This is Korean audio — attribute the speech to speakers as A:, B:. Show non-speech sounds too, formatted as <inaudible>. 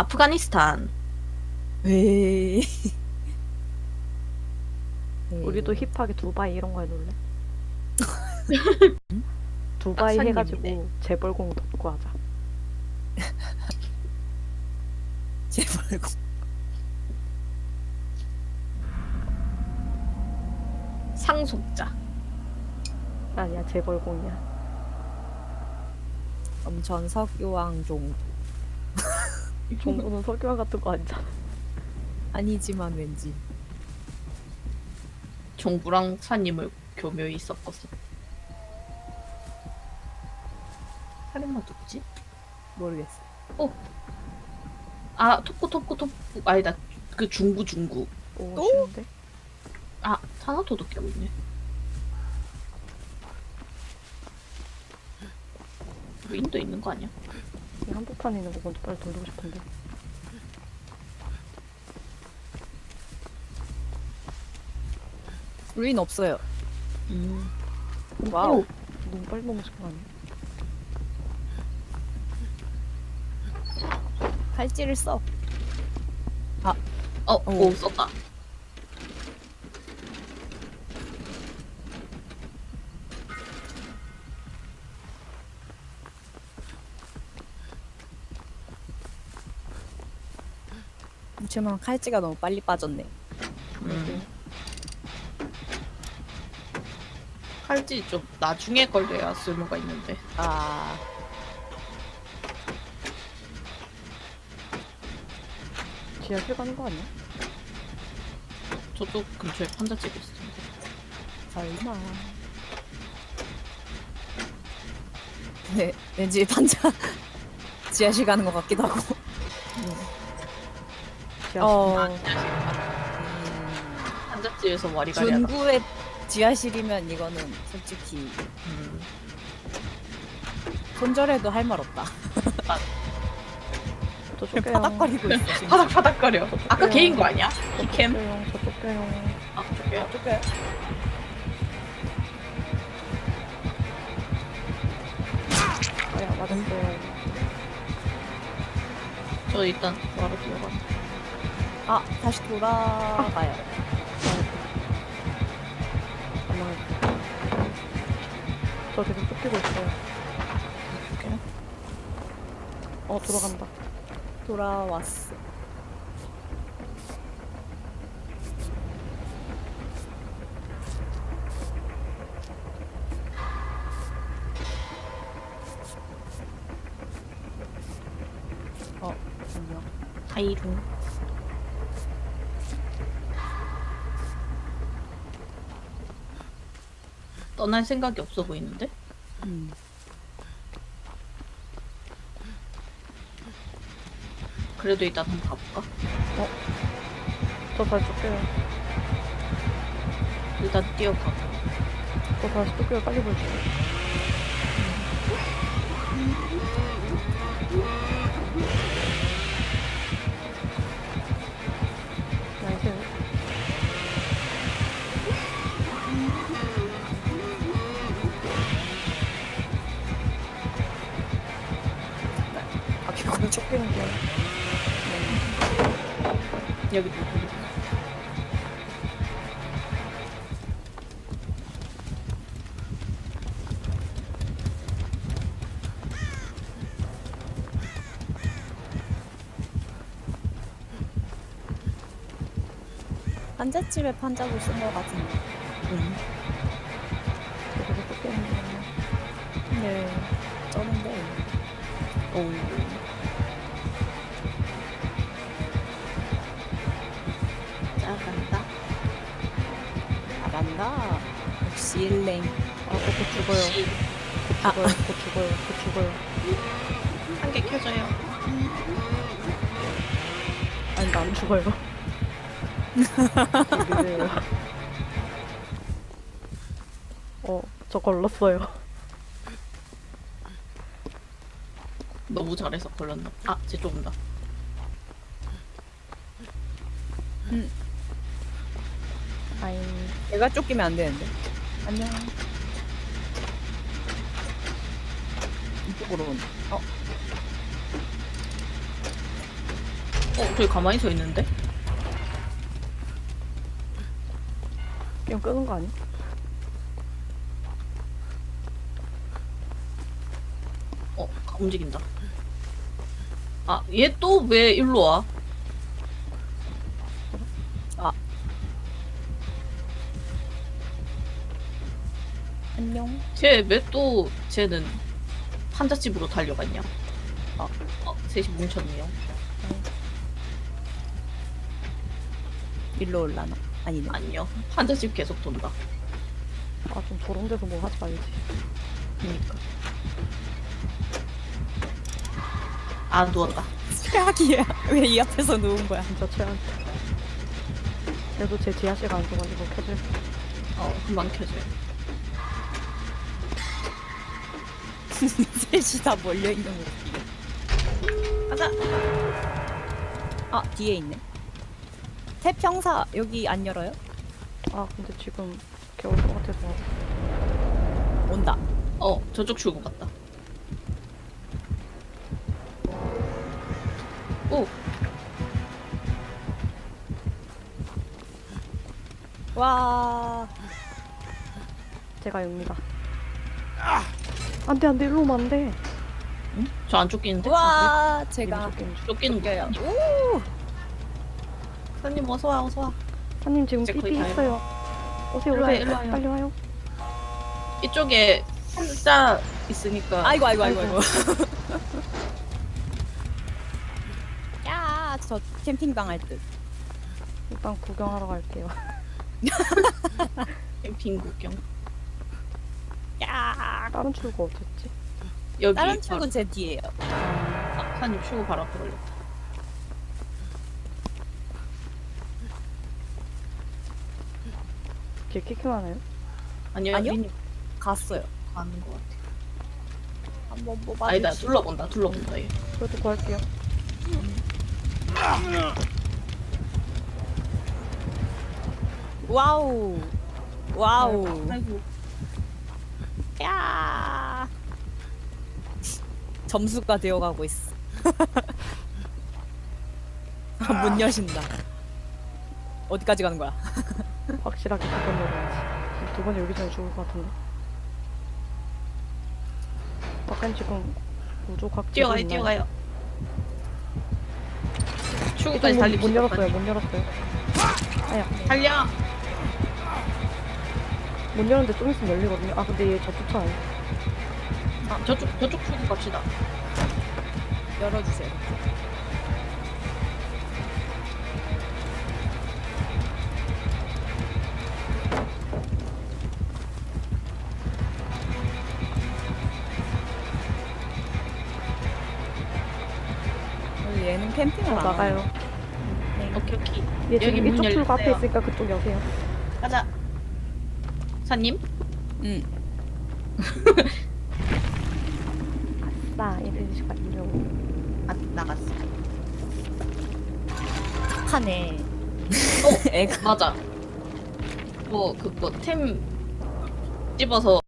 A: 아프가니스탄.
B: 왜? <laughs>
C: 우리도 힙하게 두바이 이런 거 해놓을래? <laughs> 두바이. 해가지고 재벌공 덮고 하자. <laughs>
B: 제발
A: 상속자.
C: 아니야 재벌공이야.
B: 엄천 석유왕 종
C: 정부는 석유화 같은 거 아니잖아.
B: 아니지만 왠지
A: 종부랑 사님을 교묘히 섞었어. 살인마 누구지?
B: 모르겠어.
A: 아 토쿠 토쿠 토쿠 아니다 그 중구 중구.
C: 오
B: 또?
C: 쉬운데?
A: 아 사나토도 깨고있네. 인도 있는 거 아니야?
C: 이 한복판에 있는 거 먼저 빨리 돌리고 싶은데.
B: 루인 없어요.
A: 음.
B: 와우.
A: 오,
C: 너무 빨리 먹는 시간 아니야?
B: 팔찌를 써.
A: 어,
B: 오.
A: 오 썼다.
B: 그렇지만 칼찌가 너무 빨리 빠졌네.
A: 음. 칼지 좀 나중에 걸려야 쓸모가 있는데.
B: 아
C: 지하실 가는 거 아니야?
A: 저쪽 근처에 판자집 텐데.
B: 설마. 네, 왠지 반자 지하실 가는 것 같기도 하고.
C: 지하실.
B: 어,
A: 음, 판자집에서 와리가리 하다.
B: 중구의 지하실이면 이거는 솔직히
A: 음.
B: 손절해도 할 말 없다.
C: 저쪽 뼈용.
B: 바닥거리고 있어. 지금.
A: 파닥파닥거려. 아까
C: 그래요.
A: 개인 거 아니야?
C: 저쪽
A: 캠?
C: 저쪽 뼈용.
A: 아, 저게요?
B: 어떡해?
C: 아야 맞았어요.
A: 저 일단 바로 뛰어가.
B: 아, 다시 돌아가요.
C: 가만히. 저 지금 쫓기고 있어요.
A: 이렇게.
C: 어 돌아간다.
B: 돌아왔어. 어, 안녕.
A: 하이룽. 떠날 생각이 없어 보이는데?
B: 음.
A: 그래도 일단 한번 가볼까?
C: 저 다시 쫓겨요.
A: 일단 뛰어가고.
C: 저 다시 쫓겨요. 빨리. 나이
A: 여기?
B: 판잣집에 판자고 쓴 것 같은데.
A: 응.
C: 쫓기는 게
B: 네. 쩌는데.
A: 오.
B: 잘한다. 역시 일랭.
C: 아, 저곧 죽어요.
A: 아.
C: 죽어요. 곧 죽어요. 곧 죽어요.
A: 한 개 켜져요.
C: 아니, 나 안 죽어요. 미래예요. <laughs> 어, 저 걸렀어요.
A: 너무 잘해서 걸렸나? 아, 쟤 쫓는다.
C: 아잉.
B: 얘가 쫓기면 안 되는데. 안녕. 이쪽으로 온다. 어?
A: 어 저기 가만히 서 있는데?
C: 게임 끄는 거 아니야?
A: 어 움직인다. 아 얘 또 왜 일로 와? 쟤왜또 쟤는 판잣집으로 달려갔냐? 어, 어 셋이 뭉쳤네요.
B: 일로 올라나? 아니네.
A: 아니요. 판잣집 계속 돈다.
C: 아 좀 저런 데서 뭐 하지 말지.
A: 그니까. 아 누웠다.
B: 최악이야. <laughs> 왜 이 앞에서 누운 거야?
C: 진짜 최악이다. 그래도 제 지하실 안 줘가지고 켜질.
A: 어 금방 켜져요.
B: 셋이 다 몰려 있는 거.
A: 가자.
B: 아 뒤에 있네. 태평사 여기 안 열어요?
C: 아 근데 지금 겨울 것 같아서
B: 온다.
A: 어 저쪽 출구 갔다. 오
B: 와.
C: 제가 엽니다. 안돼 안돼 일로 오면 안돼.
A: 저안 쫓기는데?
B: 와 제가
C: 쫓기는.
A: 거야.
B: 오.
A: 사님 어서 와 어서 와.
C: 사님 지금
A: 이제 거의
C: 삐삐
A: 다
C: 했어요. 오세요
A: 일로 와요,
C: 오세요.
A: 일로 와요.
C: 빨리 와요.
A: 이쪽에 한자 있으니까.
B: 아이고 아이고 아이고 아이고. <laughs> 야, 저 캠핑방 할 듯.
C: 일단 구경하러 갈게요. <laughs>
A: 캠핑 구경.
B: 야.
C: 다른 출구 어딨지?
A: 여기
B: 다른
A: 바로-
B: 출근 제 뒤에요.
A: 아, 사님 출구 바로 앞에 걸렸다.
C: 길 키키만 하나요?
A: 아니요
B: 아니요?
A: 미니
B: 갔어요.
A: 가는 것 같아.
B: 한번 뭐
A: 아니다 둘러본다 둘러본다 얘.
C: 그래도 구할게요.
B: 와우. 와우.
A: 아이고
B: 야. 점수가 되어가고 있어. <laughs> 문 여신다. 어디까지 가는 거야? <laughs>
C: 확실하게 두번 열어야지. 두번 열기 전에 죽을 것 같은데. 약간 지금 우주 각
A: 뛰어가요 뛰어가요. 출구까지
C: 문,
A: 달립시다.
C: 문 열었어요. 문 열었어요. 아야.
A: 달려.
C: 문 열었는데 좀 있으면 열리거든요. 아 근데 얘저 쫓아요.
A: 아, 저쪽 저쪽 출구 갑시다.
B: 열어주세요. 어, 얘는 캠핑을
C: 저
B: 안
C: 나가요.
B: 하네.
A: 오케이 오케이.
C: 얘
A: 여기
C: 지금
A: 문
C: 이쪽 출구 앞에
A: 열렸어요.
C: 있으니까 그쪽 여세요.
A: 가자. 사님.
B: 응.
C: 나 시간 이려고.
A: 아 나갔어.
B: 착하네. <laughs> 애가
A: 맞아. 뭐 그거 템 집어서